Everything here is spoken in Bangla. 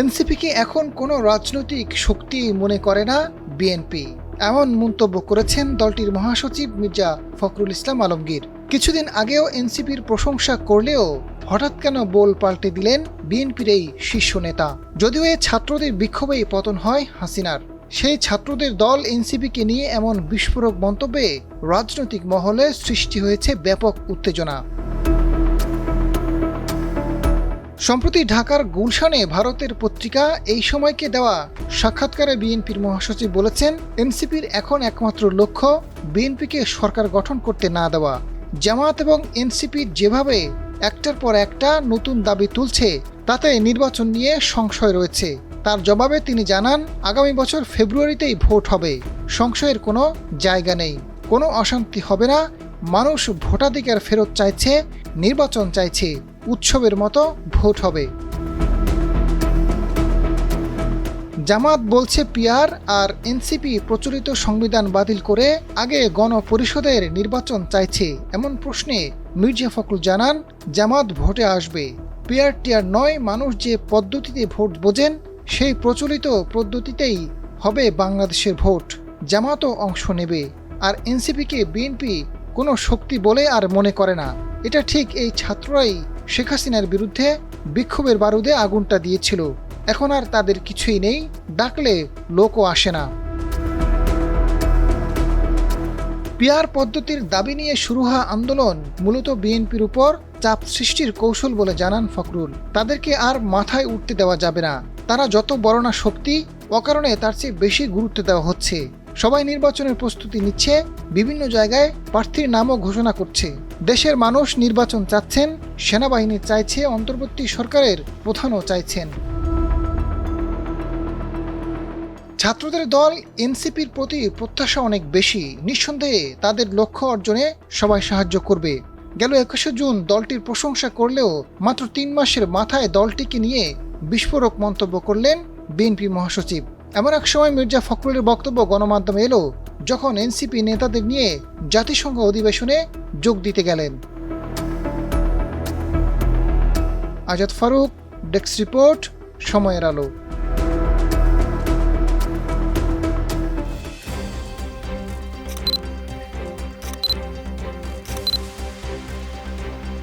এনসিপিকে এখন কোনো রাজনৈতিক শক্তি মনে করে না বিএনপি। এমন মন্তব্য করেছেন দলটির মহাসচিব মির্জা ফখরুল ইসলাম আলমগীর। কিছুদিন আগেও এনসিপির প্রশংসা করলেও হঠাৎ কেন বোল পাল্টে দিলেন বিএনপির এই শীর্ষ নেতা। যদিও এ ছাত্রদের বিক্ষোভেই পতন হয় হাসিনার। সেই ছাত্রদের দল এনসিপিকে নিয়ে এমন বিস্ফোরক মন্তব্যে রাজনৈতিক মহলে সৃষ্টি হয়েছে ব্যাপক উত্তেজনা। সম্প্রতি ঢাকার গুলশানে ভারতের পত্রিকা এই সময়কে দেওয়া সাক্ষাৎকারে বিএনপির মহাসচিব বলেছেন, এনসিপির এখন একমাত্র লক্ষ্য বিএনপিকে সরকার গঠন করতে না দেওয়া। জামাত এবং এনসিপির যেভাবে একটার পর একটা নতুন দাবি তুলছে, তাতে নির্বাচন নিয়ে সংশয় রয়েছে। তার জবাবে তিনি জানান, আগামী বছর ফেব্রুয়ারিতেই ভোট হবে। সংশয়ের কোনো জায়গা নেই। কোনো অশান্তি হবে না। মানুষ ভোটাধিকার ফেরত চাইছে, নির্বাচন চাইছে। উৎসবের মতো ভোট হবে। জামাত বলছে পিয়ার আর এনসিপি প্রচলিত সংবিধান বাতিল করে আগে গণপরিষদের নির্বাচন চাইছে। এমন প্রশ্নে মির্জা ফখরুল জানান, জামাত ভোটে আসবে। পিয়ার টিয়ার নয়, মানুষ যে পদ্ধতিতে ভোট বোঝেন, সেই প্রচলিত পদ্ধতিতেই হবে বাংলাদেশের ভোট। জামাতও অংশ নেবে। আর এনসিপিকে বিএনপি কোনো শক্তি বলে আর মনে করে না। এটা ঠিক এই ছাত্ররাই শেখ হাসিনার বিরুদ্ধে বিক্ষোভের বারুদে আগুনটা দিয়েছিল। এখন আর তাদের কিছুই নেই, ডাকলে লোকও আসে না। পিয়ার পদ্ধতির দাবি নিয়ে শুরু হওয়া আন্দোলন মূলত বিএনপির উপর চাপ সৃষ্টির কৌশল বলে জানান ফখরুল। তাদেরকে আর মাথায় উঠতে দেওয়া যাবে না। তারা যত বড় না শক্তি, অকারণে তার চেয়ে বেশি গুরুত্ব দেওয়া হচ্ছে। সবাই নির্বাচনের প্রস্তুতি নিচ্ছে, বিভিন্ন জায়গায় প্রার্থীর নামও ঘোষণা করছে। দেশের মানুষ নির্বাচন চাচ্ছেন সেনাবাহিনী চাইছে অন্তর্বর্তী সরকারের প্রধানও চাইছেন। ছাত্রদের দল এনসিপির প্রতি প্রত্যাশা অনেক বেশি। নিঃসন্দেহে তাদের লক্ষ্য অর্জনে সবাই সাহায্য করবে। গেল একুশে জুন দলটির প্রশংসা করলেও মাত্র তিন মাসের মাথায় দলটিকে নিয়ে বিস্ফোরক মন্তব্য করলেন বিএনপি মহাসচিব। এমন এক সময় মির্জা ফখরুলের বক্তব্য গণমাধ্যমে এলো, যখন এনসিপি নেতাদের নিয়ে জাতিসংঘ অধিবেশনে যোগ দিতে গেলেন। আজাদ ফারুক ডেস্ক রিপোর্ট সময়ের আলো।